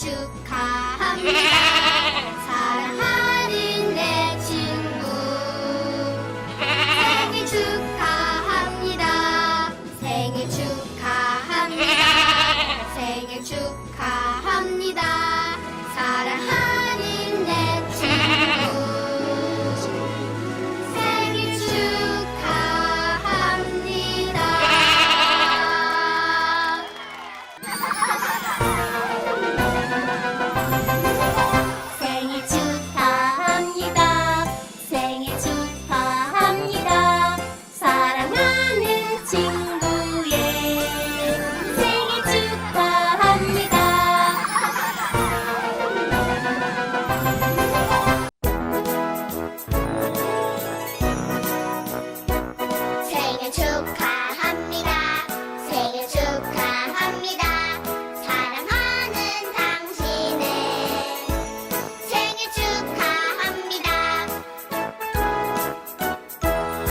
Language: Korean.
축하합니다. 축하합니다. 생일 축하합니다.